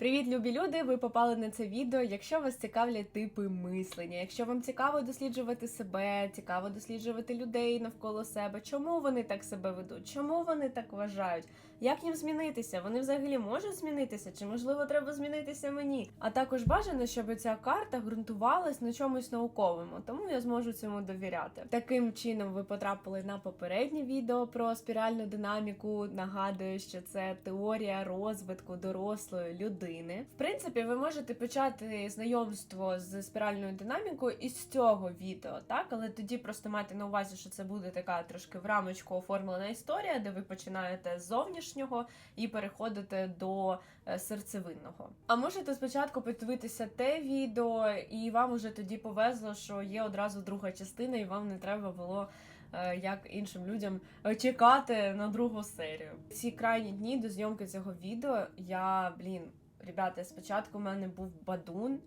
Привіт, любі люди! Ви попали на це відео. Якщо вас цікавлять типи мислення, якщо вам цікаво досліджувати себе, цікаво досліджувати людей навколо себе, чому вони так себе ведуть, чому вони так вважають, як їм змінитися? Вони взагалі можуть змінитися, чи можливо треба змінитися мені? А також бажано, щоб ця карта ґрунтувалась на чомусь науковому, тому я зможу цьому довіряти. Таким чином, ви потрапили на попереднє відео про спіральну динаміку. Нагадую, що це теорія розвитку дорослої людини. В принципі, ви можете почати знайомство з спіральною динамікою із цього відео, так але тоді просто майте на увазі, що це буде така трошки в рамочку оформлена історія, де ви починаєте з зовнішнього і переходите до е, серцевинного. А можете спочатку подивитися те відео, і вам уже тоді повезло, що є одразу друга частина, і вам не треба було. е, Як іншим людям е, чекати на другу серію. Ці крайні дні до зйомки цього відео я, блін, ребята, спочатку в мене був бадун.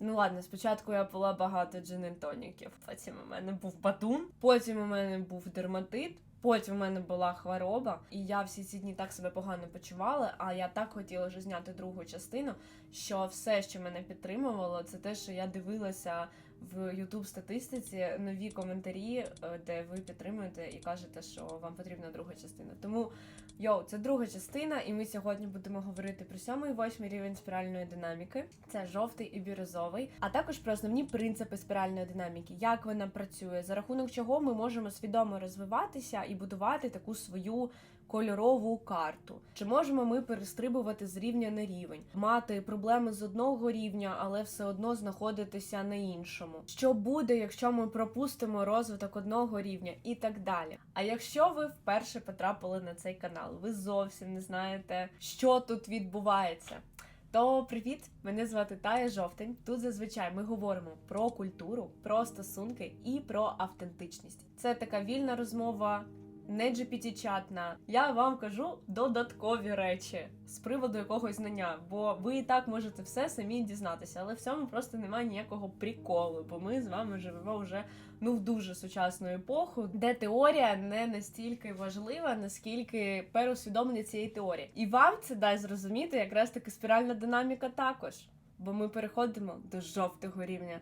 Ну ладно, спочатку я пила багато джинен-тоніків, потім у мене був бадун, потім у мене був дерматит, потім у мене була хвороба, і я всі ці дні так себе погано почувала. А я так хотіла вже зняти другу частину, що все, що мене підтримувало, це те, що я дивилася в YouTube статистиці нові коментарі, е, де ви підтримуєте і кажете, що вам потрібна друга частина. Тому йоу, це друга частина, і ми сьогодні будемо говорити про сьомий і восьмий рівень спіральної динаміки. Це жовтий і бірюзовий, а також про основні принципи спіральної динаміки, як вона працює, за рахунок чого ми можемо свідомо розвиватися і будувати таку свою кольорову карту. Чи можемо ми перестрибувати з рівня на рівень, мати проблеми з одного рівня, але все одно знаходитися на іншому? Що буде, якщо ми пропустимо розвиток одного рівня і так далі? А якщо ви вперше потрапили на цей канал, ви зовсім не знаєте, що тут відбувається. То привіт! Мене звати Тая Жовтень. Тут зазвичай ми говоримо про культуру, про стосунки і про автентичність. Це така вільна розмова, не GPT-чатна. Я вам кажу додаткові речі з приводу якогось знання, бо ви і так можете все самі дізнатися, але в цьому просто немає ніякого приколу, бо ми з вами живемо вже ну в дуже сучасну епоху, де теорія не настільки важлива, наскільки переусвідомлення цієї теорії. І вам це дасть зрозуміти якраз таки спіральна динаміка також, бо ми переходимо до жовтого рівня.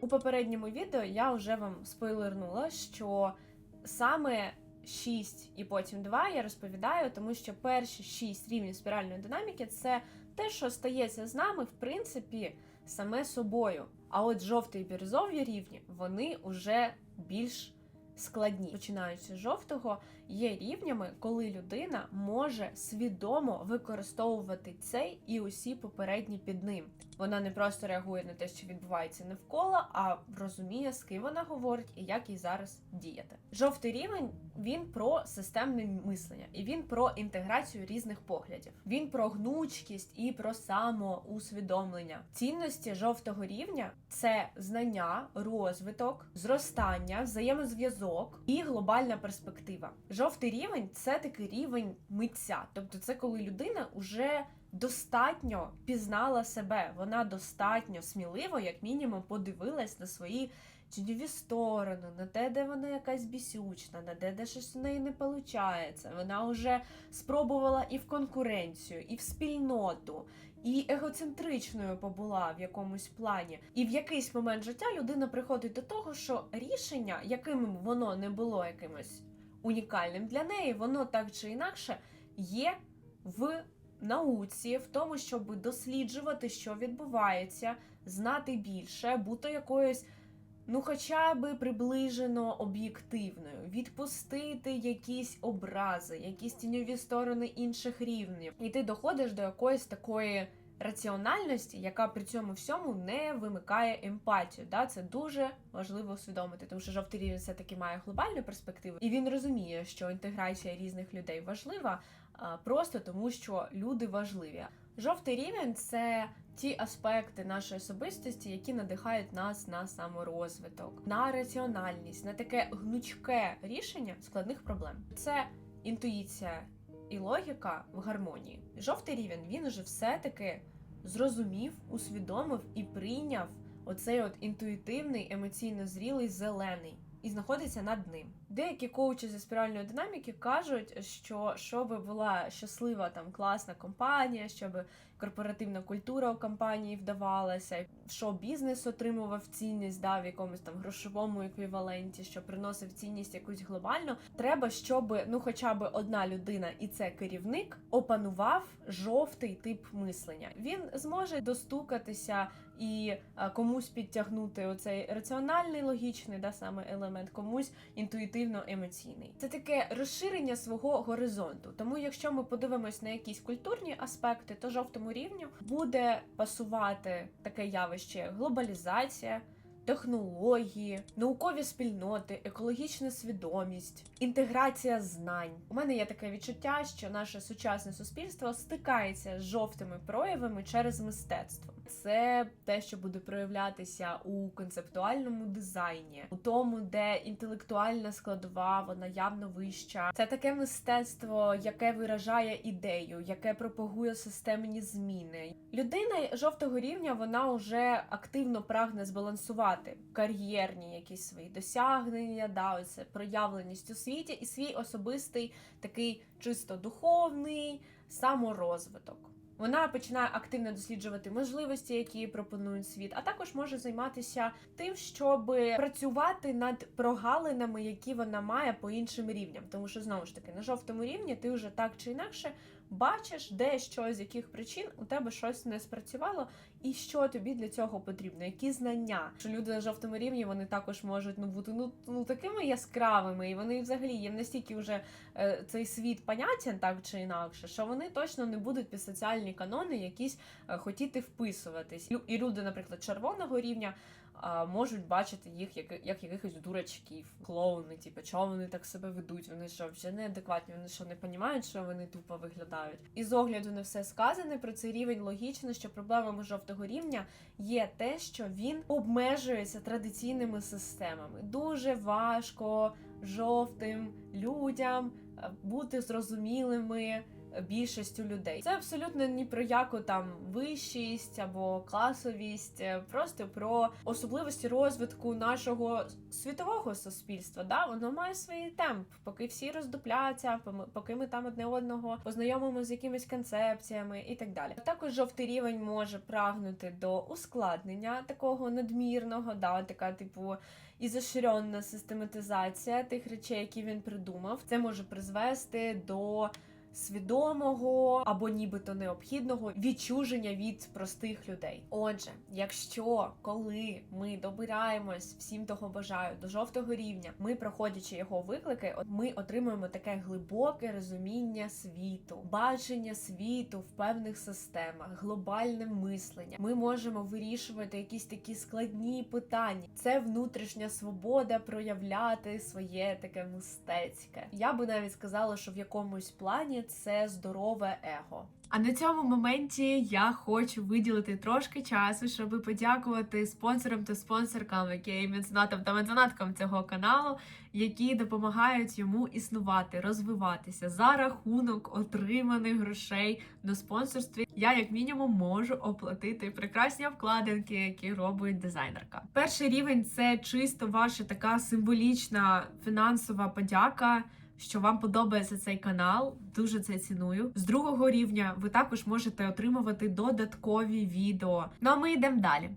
У попередньому відео я вже вам спойлернула, що саме 6 і потім 2 я розповідаю, тому що перші 6 рівнів спіральної динаміки це те, що стається з нами, в принципі, саме собою. А от жовті і бірзові рівні вони вже більш складні. Починаючи з жовтого, є рівнями, коли людина може свідомо використовувати цей і усі попередні під ним. Вона не просто реагує на те, що відбувається навколо, а розуміє, з ким вона говорить і як їй зараз діяти. Жовтий рівень він про системне мислення, і він про інтеграцію різних поглядів. Він про гнучкість і про самоусвідомлення. Цінності жовтого рівня це знання, розвиток, зростання, взаємозв'язок і глобальна перспектива. Жовтий рівень це такий рівень митця, тобто це коли людина уже достатньо пізнала себе. Вона достатньо сміливо, як мінімум, подивилась на свої тіньові сторони, на те, де вона якась бісючна, на те, де щось у неї не виходить. Вона вже спробувала і в конкуренцію, і в спільноту, і егоцентричною побула в якомусь плані. І в якийсь момент життя людина приходить до того, що рішення, яким воно не було якимось унікальним для неї, воно так чи інакше є в науці, в тому, щоб досліджувати, що відбувається, знати більше, бути якоюсь. Ну, хоча би приближено об'єктивною, відпустити якісь образи, якісь тіньові сторони інших рівнів, і ти доходиш до якоїсь такої раціональності, яка при цьому всьому не вимикає емпатію. Да? Це дуже важливо усвідомити, тому що жовтий рівень все таки має глобальну перспективу, і він розуміє, що інтеграція різних людей важлива, просто тому що люди важливі. Жовтий рівень це ті аспекти нашої особистості, які надихають нас на саморозвиток, на раціональність, на таке гнучке рішення складних проблем. Це інтуїція і логіка в гармонії. Жовтий рівень він уже все-таки зрозумів, усвідомив і прийняв оцей от інтуїтивний, емоційно зрілий зелений. і знаходиться над ним. Деякі коучі зі спіральної динаміки кажуть, що щоб була щаслива там класна компанія, щоб корпоративна культура у компанії вдавалася, що бізнес отримував цінність да, в якомусь там грошовому еквіваленті, що приносив цінність якусь глобальну. Треба, щоб ну, хоча б одна людина, і це керівник, опанував жовтий тип мислення. Він зможе достукатися і комусь підтягнути оцей раціональний логічний да, саме елемент, комусь інтуїтивно емоційний. Це таке розширення свого горизонту. Тому, якщо ми подивимось на якісь культурні аспекти, то жовтому рівню буде пасувати таке явище глобалізація. Технології, наукові спільноти, екологічна свідомість, інтеграція знань. У мене є таке відчуття, що наше сучасне суспільство стикається з жовтими проявами через мистецтво. Це те, що буде проявлятися у концептуальному дизайні, у тому, де інтелектуальна складова вона явно вища. Це таке мистецтво, яке виражає ідею, яке пропагує системні зміни. Людина жовтого рівня вона вже активно прагне збалансувати кар'єрні якісь свої досягнення, да, оце проявленість у світі і свій особистий такий чисто духовний саморозвиток. Вона починає активно досліджувати можливості, які пропонує світ, а також може займатися тим, щоб працювати над прогалинами, які вона має по іншим рівням. Тому що знову ж таки на жовтому рівні ти вже так чи інакше бачиш, де що з яких причин у тебе щось не спрацювало, і що тобі для цього потрібно, які знання. Що люди на жовтому рівні вони також можуть ну бути ну, ну такими яскравими, і вони взагалі їм настільки вже е, цей світ понятен так чи інакше, що вони точно не будуть під соціальні канони якісь е, хотіти вписуватись. І люди, наприклад, червоного рівня. А, Можуть бачити їх як, як якихось дурачків, клоуни, типу, чого вони так себе ведуть? Вони що вже неадекватні, вони що не розуміють, що вони тупо виглядають. І з огляду на все сказане про цей рівень логічно, що проблемами жовтого рівня є те, що він обмежується традиційними системами. Дуже важко жовтим людям бути зрозумілими більшістю людей. Це абсолютно ні про яку там вищість або класовість, е, просто про особливості розвитку нашого світового суспільства. Да, воно має свій темп, поки всі роздупляться, поки ми там одне одного познайомимо з якимись концепціями і так далі. Також жовтий рівень може прагнути до ускладнення такого надмірного, да, така типу і заширена систематизація тих речей, які він придумав. Це може призвести до свідомого або нібито необхідного відчуження від простих людей. Отже, якщо коли ми добираємось всім того бажаю до жовтого рівня, ми проходячи його виклики, ми отримуємо таке глибоке розуміння світу, бачення світу в певних системах, глобальне мислення. Ми можемо вирішувати якісь такі складні питання. Це внутрішня свобода проявляти своє таке мистецьке. Я би навіть сказала, що в якомусь плані це здорове его. А на цьому моменті я хочу виділити трошки часу, щоб подякувати спонсорам та спонсоркам, які є меценатам та меценаткам цього каналу, які допомагають йому існувати, розвиватися за рахунок отриманих грошей на спонсорстві. Я, як мінімум, можу оплатити прекрасні обкладинки, які робить дизайнерка. Перший рівень це чисто ваша така символічна фінансова подяка що вам подобається цей канал. Дуже це ціную. З другого рівня ви також можете отримувати додаткові відео. Ну а ми йдемо далі.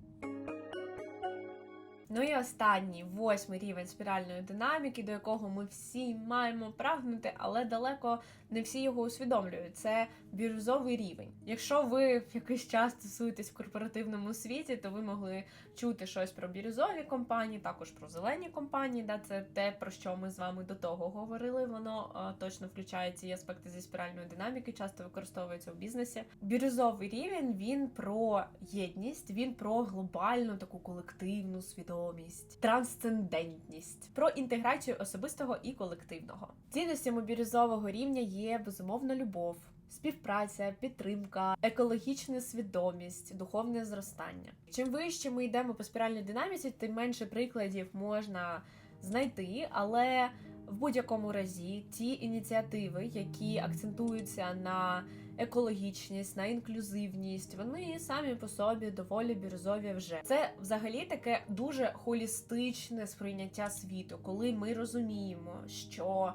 Ну і останній восьмий рівень спіральної динаміки, до якого ми всі маємо прагнути, але далеко не всі його усвідомлюють. Це бірюзовий рівень. Якщо ви якийсь час стосуєтесь в корпоративному світі, то ви могли чути щось про бірюзові компанії, також про зелені компанії. Да, це те, про що ми з вами до того говорили. Воно е, точно включає ці аспекти зі спіральної динаміки, часто використовується в бізнесі. Бірюзовий рівень він про єдність, він про глобальну таку колективну свідомість, трансцендентність, про інтеграцію особистого і колективного. Цінностями бірюзового рівня є безумовно любов. Співпраця, підтримка, екологічна свідомість, духовне зростання. Чим вище ми йдемо по спіральній динаміці, тим менше прикладів можна знайти, але в будь-якому разі ті ініціативи, які акцентуються на екологічність, на інклюзивність. Вони самі по собі доволі бірюзові вже. Це взагалі таке дуже холістичне сприйняття світу, коли ми розуміємо, що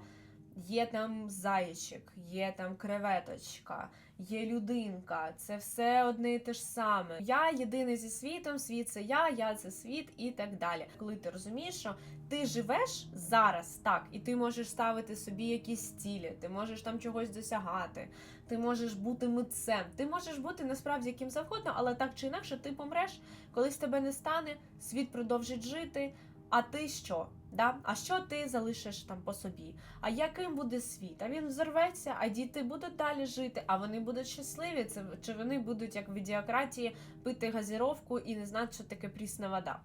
є там зайчик, є там креветочка, є людинка. Це все одне і те ж саме. Я єдиний зі світом, світ це я, я це світ і так далі. Коли ти розумієш, що ти живеш зараз так, і ти можеш ставити собі якісь цілі, ти можеш там чогось досягати, ти можеш бути митцем, ти можеш бути насправді яким завгодно, але так чи інакше ти помреш, колись тебе не стане, світ продовжить жити. А ти що? Да? А що ти залишиш там по собі? А яким буде світ? А він взорветься, а діти будуть далі жити, а вони будуть щасливі. Це чи вони будуть як в ідіократії пити газіровку і не знати, що таке прісна вода?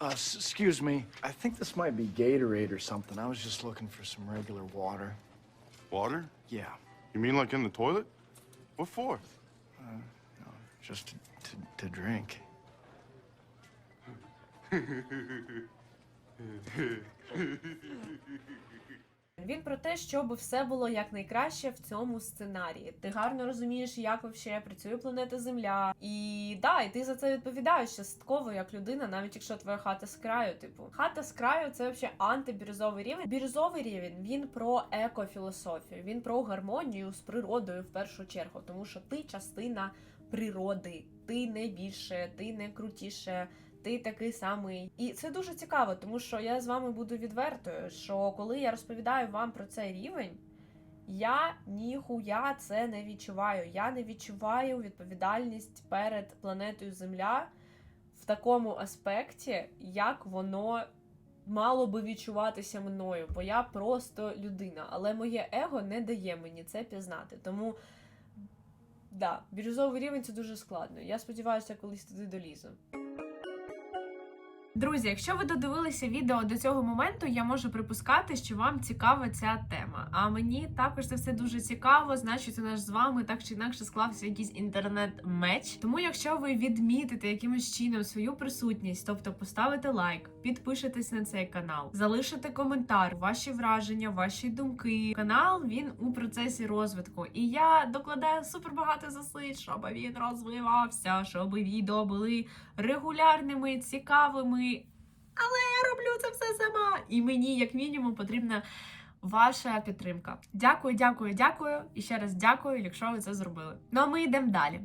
Uh, excuse me. I think this might be Gatorade or something. I was just looking for some regular water. Water? Yeah, You mean like in the toilet? What for? Uh, just to, to, to drink. Він про те, щоб все було якнайкраще в цьому сценарії. Ти гарно розумієш, як вообще працює планета Земля. І да, і ти за це відповідаєш частково як людина, навіть якщо твоя хата з краю. Типу, хата з краю це взагалі антибірюзовий рівень. Бірюзовий рівень він про екофілософію, він про гармонію з природою в першу чергу, тому що ти частина природи, ти не більше, ти не крутіше. Ти такий самий, і це дуже цікаво, тому що я з вами буду відвертою. Що коли я розповідаю вам про цей рівень, я ніхуя це не відчуваю. Я не відчуваю відповідальність перед планетою Земля в такому аспекті, як воно мало би відчуватися мною, бо я просто людина, але моє его не дає мені це пізнати. Тому да, бірюзовий рівень це дуже складно. Я сподіваюся, колись туди долізу. Друзі, якщо ви додивилися відео до цього моменту, я можу припускати, що вам цікава ця тема. А мені також це все дуже цікаво. Значить, у нас з вами так чи інакше склався якийсь інтернет-меч. Тому, якщо ви відмітите якимось чином свою присутність, тобто поставите лайк, підпишетесь на цей канал, залишите коментар, ваші враження, ваші думки. Канал він у процесі розвитку, і я докладаю супер багато зусиль, щоб він розвивався, щоб відео були регулярними, цікавими. Але я роблю це все сама. І мені, як мінімум, потрібна ваша підтримка. Дякую, дякую, дякую. І ще раз дякую, якщо ви це зробили. Ну а ми йдемо далі.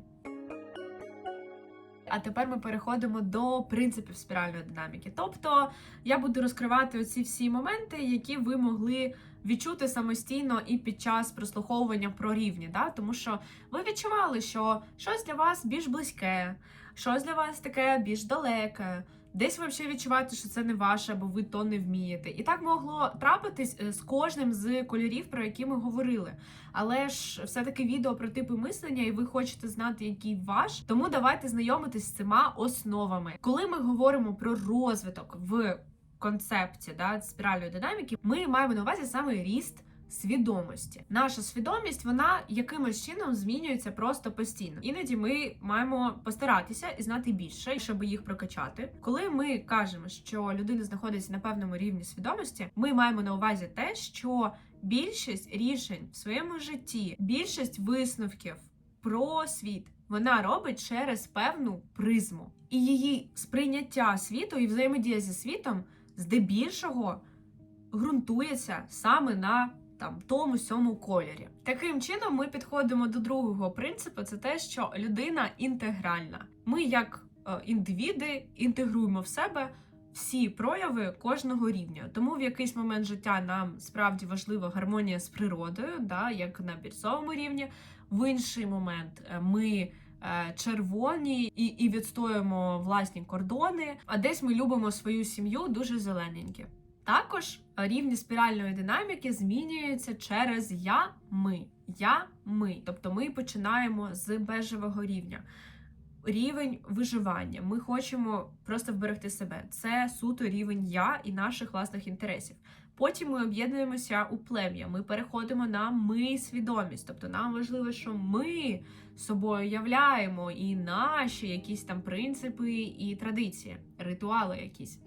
А тепер ми переходимо до принципів спіральної динаміки. Тобто я буду розкривати оці всі моменти, які ви могли відчути самостійно і під час прослуховування про рівні. Да? Тому що ви відчували, що щось для вас більш близьке, щось для вас таке більш далеке. Десь ви відчуваєте, що це не ваше, або ви то не вмієте. І так могло трапитись е, з кожним з кольорів, про які ми говорили. Але ж все-таки відео про типи мислення, і ви хочете знати, який ваш. Тому давайте знайомитись з цими основами. Коли ми говоримо про розвиток в концепті да, спіральної динаміки, ми маємо на увазі саме ріст. Свідомості, наша свідомість, вона якимось чином змінюється просто постійно. Іноді ми маємо постаратися і знати більше, щоб їх прокачати. Коли ми кажемо, що людина знаходиться на певному рівні свідомості, ми маємо на увазі те, що більшість рішень в своєму житті, більшість висновків про світ вона робить через певну призму, і її сприйняття світу і взаємодія зі світом здебільшого ґрунтується саме на там тому сьому кольорі. Таким чином, ми підходимо до другого принципу: це те, що людина інтегральна. Ми, як е, індивіди, інтегруємо в себе всі прояви кожного рівня. Тому в якийсь момент життя нам справді важлива гармонія з природою, да, як на бірцовому рівні. В інший момент е, ми. е, Червоні і, і відстоюємо власні кордони, а десь ми любимо свою сім'ю дуже зелененькі. Також рівні спіральної динаміки змінюються через я, ми, я, ми. Тобто ми починаємо з бежевого рівня. рівень виживання. Ми хочемо просто вберегти себе. Це суто рівень я і наших власних інтересів. Потім ми об'єднуємося у плем'я. Ми переходимо на ми свідомість. Тобто нам важливо, що ми собою являємо і наші якісь там принципи і традиції, ритуали якісь.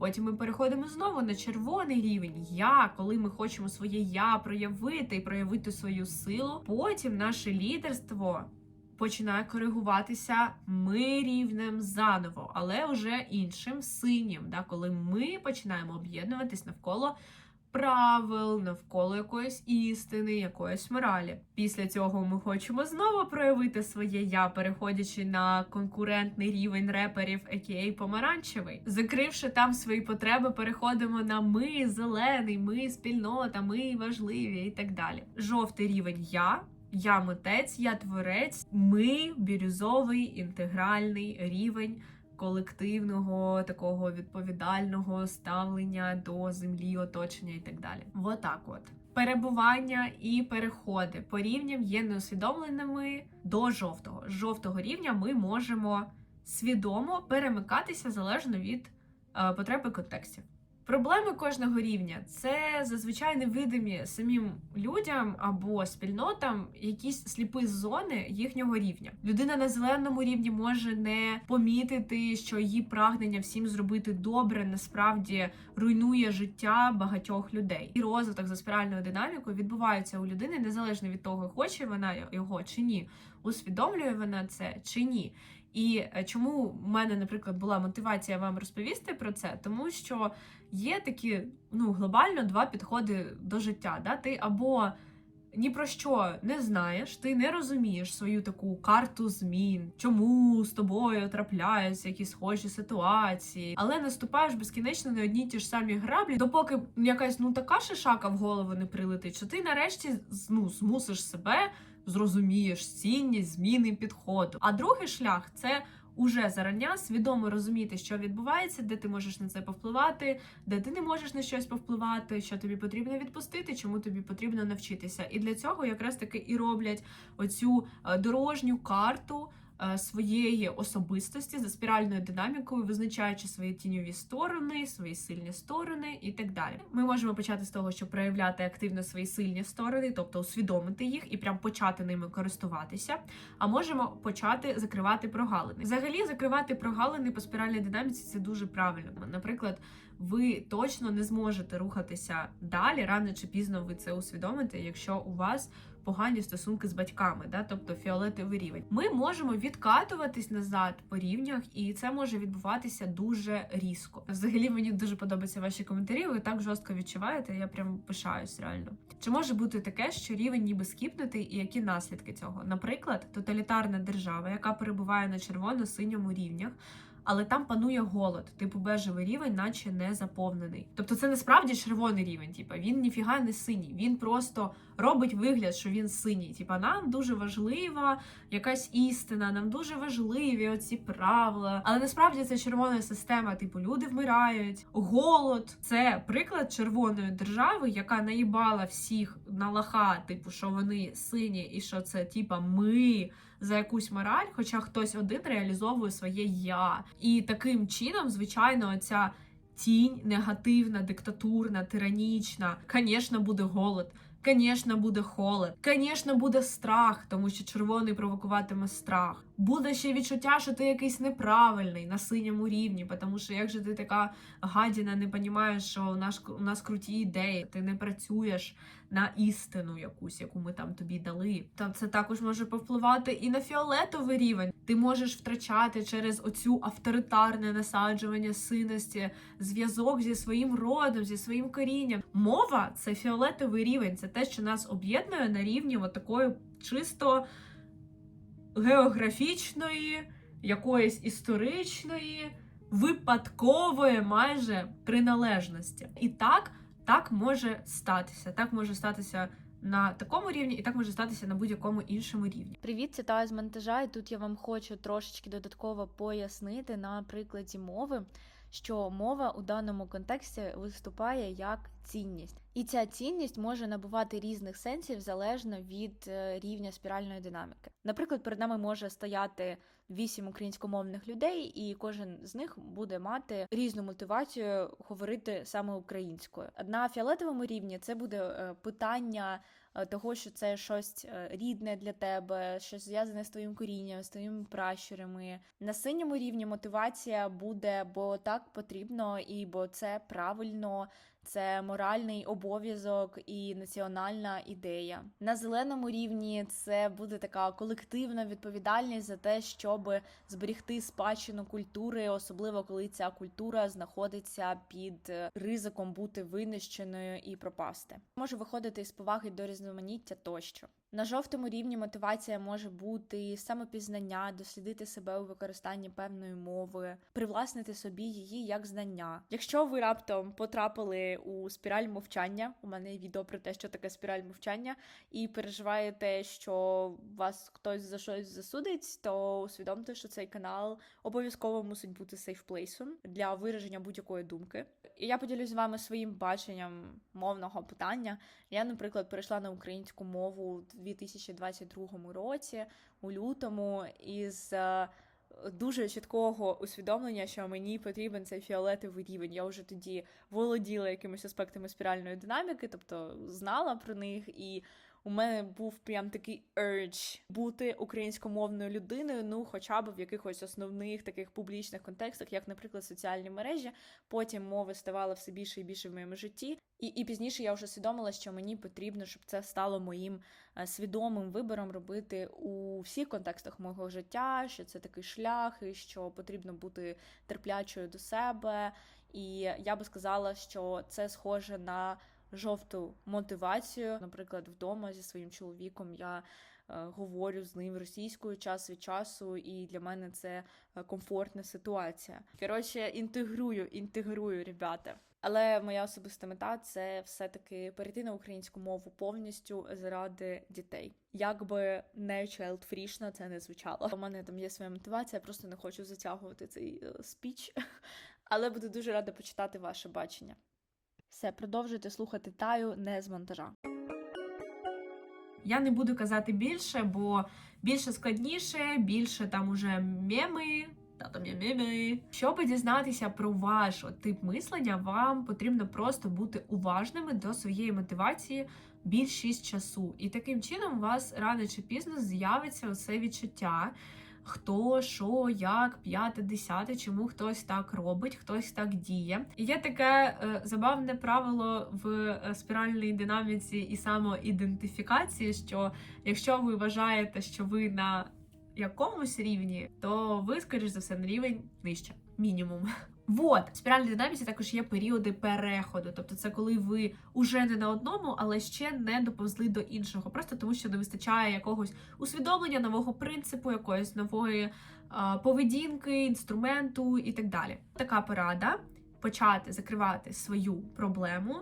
Потім ми переходимо знову на червоний рівень я, коли ми хочемо своє я проявити і проявити свою силу. Потім наше лідерство починає коригуватися ми рівнем заново, але вже іншим синім, да, коли ми починаємо об'єднуватись навколо правил, навколо якоїсь істини, якоїсь моралі. Після цього ми хочемо знову проявити своє я, переходячи на конкурентний рівень реперів, а.к.а. помаранчевий. Закривши там свої потреби, переходимо на ми зелений, ми спільнота, ми важливі і так далі. Жовтий рівень я. Я митець, я творець, ми бірюзовий інтегральний рівень колективного такого відповідального ставлення до землі, оточення і так далі. Отак от. Перебування і переходи по рівням є неусвідомленими до жовтого. З жовтого рівня ми можемо свідомо перемикатися залежно від е, потреб і контекстів. Проблеми кожного рівня це зазвичай невидимі самим людям або спільнотам якісь сліпі зони їхнього рівня. Людина на зеленому рівні може не помітити, що її прагнення всім зробити добре насправді руйнує життя багатьох людей. І розвиток за спіральною динамікою відбувається у людини незалежно від того, хоче вона його чи ні, усвідомлює вона це чи ні. І е, чому в мене, наприклад, була мотивація вам розповісти про це, тому що є такі ну глобально два підходи до життя. Да? Ти або ні про що не знаєш, ти не розумієш свою таку карту змін, чому з тобою трапляються якісь схожі ситуації, але наступаєш безкінечно на одні ті ж самі граблі, допоки якась ну така шишака в голову не прилетить, що ти нарешті ну, змусиш себе зрозумієш цінність зміни підходу. А другий шлях це уже зарання свідомо розуміти, що відбувається, де ти можеш на це повпливати, де ти не можеш на щось повпливати, що тобі потрібно відпустити, чому тобі потрібно навчитися. І для цього якраз таки і роблять оцю е, дорожню карту. Е, Своєї особистості за спіральною динамікою, визначаючи свої тіньові сторони, свої сильні сторони і так далі. Ми можемо почати з того, щоб проявляти активно свої сильні сторони, тобто усвідомити їх і прям почати ними користуватися. А можемо почати закривати прогалини. Взагалі, закривати прогалини по спіральній динаміці це дуже правильно. Наприклад, ви точно не зможете рухатися далі, рано чи пізно ви це усвідомите, якщо у вас погані стосунки з батьками, да, тобто фіолетовий рівень. Ми можемо відкатуватись назад по рівнях, і це може відбуватися дуже різко. Взагалі мені дуже подобаються ваші коментарі. Ви так жорстко відчуваєте. Я прям пишаюсь реально. Чи може бути таке, що рівень ніби скіпнутий, і які наслідки цього? Наприклад, тоталітарна держава, яка перебуває на червоно-синьому рівнях. Але там панує голод, типу бежевий рівень, наче не заповнений. Тобто це насправді червоний рівень. Типу, він ніфіга не синій. Він просто робить вигляд, що він синій. Типа, нам дуже важлива якась істина, нам дуже важливі оці правила. Але насправді це червона система. Типу, люди вмирають. Голод це приклад червоної держави, яка наїбала всіх на лаха, типу, що вони сині, і що це типа ми за якусь мораль, хоча хтось один реалізовує своє я. І таким чином, звичайно, ця тінь негативна, диктатурна, тиранічна, звісно, буде голод. Звісно, буде холод, звісно, буде страх, тому що червоний провокуватиме страх. Буде ще відчуття, що ти якийсь неправильний на синьому рівні, тому що як же ти така гадіна, не розумієш, що у нас у нас круті ідеї, ти не працюєш на істину якусь, яку ми там тобі дали. Та це також може повпливати і на фіолетовий рівень. Ти можеш втрачати через оцю авторитарне насаджування синості зв'язок зі своїм родом, зі своїм корінням. Мова це фіолетовий рівень, це те, що нас об'єднує на рівні такої чисто географічної, якоїсь історичної, випадкової майже приналежності. І так, так може статися. Так може статися на такому рівні, і так може статися на будь-якому іншому рівні. Привіт, Тая з монтажа, і тут я вам хочу трошечки додатково пояснити на прикладі мови, що мова у даному контексті виступає як цінність, і ця цінність може набувати різних сенсів залежно від е, рівня спіральної динаміки. Наприклад, перед нами може стояти вісім українськомовних людей, і кожен з них буде мати різну мотивацію говорити саме українською. На фіолетовому рівні це буде е, питання того, що це щось е, рідне для тебе, щось зв'язане з твоїм корінням, з твоїми пращурами. На синьому рівні мотивація буде, бо так потрібно, і бо це правильно. Це моральний обов'язок і національна ідея. На зеленому рівні це буде така колективна відповідальність за те, щоб зберігти спадщину культури, особливо коли ця культура знаходиться під ризиком бути винищеною і пропасти. Може виходити із поваги до різноманіття тощо. На жовтому рівні мотивація може бути самопізнання, дослідити себе у використанні певної мови, привласнити собі її як знання. Якщо ви раптом потрапили у спіраль мовчання, у мене є відео про те, що таке спіраль мовчання, і переживаєте, що вас хтось за щось засудить, то усвідомте, що цей канал обов'язково мусить бути сейфплейсом для вираження будь-якої думки. І я поділюсь з вами своїм баченням мовного питання. Я, наприклад, перейшла на українську мову 2022 році, у лютому, із е, дуже чіткого усвідомлення, що мені потрібен цей фіолетовий рівень. Я вже тоді володіла якимись аспектами спіральної динаміки, тобто знала про них, і у мене був прям такий urge бути українськомовною людиною, ну хоча б в якихось основних таких публічних контекстах, як, наприклад, соціальні мережі. Потім мови ставало все більше і більше в моєму житті. І, і пізніше я вже усвідомила, що мені потрібно, щоб це стало моїм е, свідомим вибором робити у всіх контекстах мого життя, що це такий шлях, і що потрібно бути терплячою до себе. І я би сказала, що це схоже на жовту мотивацію. Наприклад, вдома зі своїм чоловіком я е, говорю з ним російською час від часу, і для мене це е, комфортна ситуація. Коротше, інтегрую, інтегрую, ребята. Але моя особиста мета це все-таки перейти на українську мову повністю заради дітей. Як би не чайлдфрішно це не звучало. У мене там є своя мотивація, я просто не хочу затягувати цей е, спіч. Але буду дуже рада почитати ваше бачення. Все, продовжуйте слухати таю не з монтажа. Я не буду казати більше, бо більше складніше, більше там уже меми. Та там є дізнатися про ваш тип мислення, вам потрібно просто бути уважними до своєї мотивації більшість часу. І таким чином у вас рано чи пізно з'явиться оце відчуття. Хто, що, як, п'яте, десяте, чому хтось так робить, хтось так діє. І є таке е, забавне правило в е, спіральній динаміці і самоідентифікації, що якщо ви вважаєте, що ви на якомусь рівні, то ви, скоріш за все, на рівень нижче, мінімум. Вот, в спіральній динаміці також є періоди переходу. Тобто, це коли ви уже не на одному, але ще не доповзли до іншого, просто тому що не вистачає якогось усвідомлення, нового принципу, якоїсь нової а, поведінки, інструменту і так далі. Така порада почати закривати свою проблему.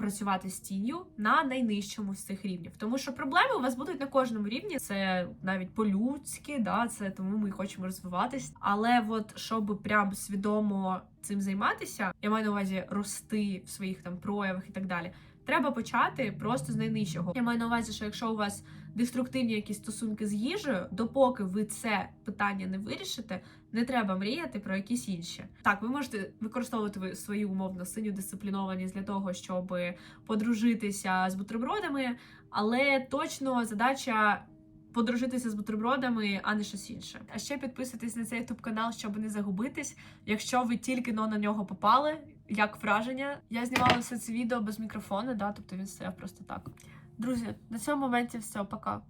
Працювати з тінню на найнижчому з цих рівнів, тому що проблеми у вас будуть на кожному рівні. Це навіть по-людськи, да, це тому ми хочемо розвиватись. Але от щоб прям свідомо цим займатися, я маю на увазі рости в своїх там проявах і так далі. Треба почати просто з найнижчого. Я маю на увазі, що якщо у вас деструктивні якісь стосунки з їжею, допоки ви це питання не вирішите, не треба мріяти про якісь інші. Так, ви можете використовувати ви- свою умовно синю дисциплінованість для того, щоб подружитися з бутербродами, але точно задача. Подружитися з бутербродами, а не щось інше. А ще підписуйтесь на цей ютуб канал, щоб не загубитись. Якщо ви тільки но на нього попали, як враження. Я знімала все це відео без мікрофону, да, тобто він стояв просто так. Друзі, на цьому моменті все, пока.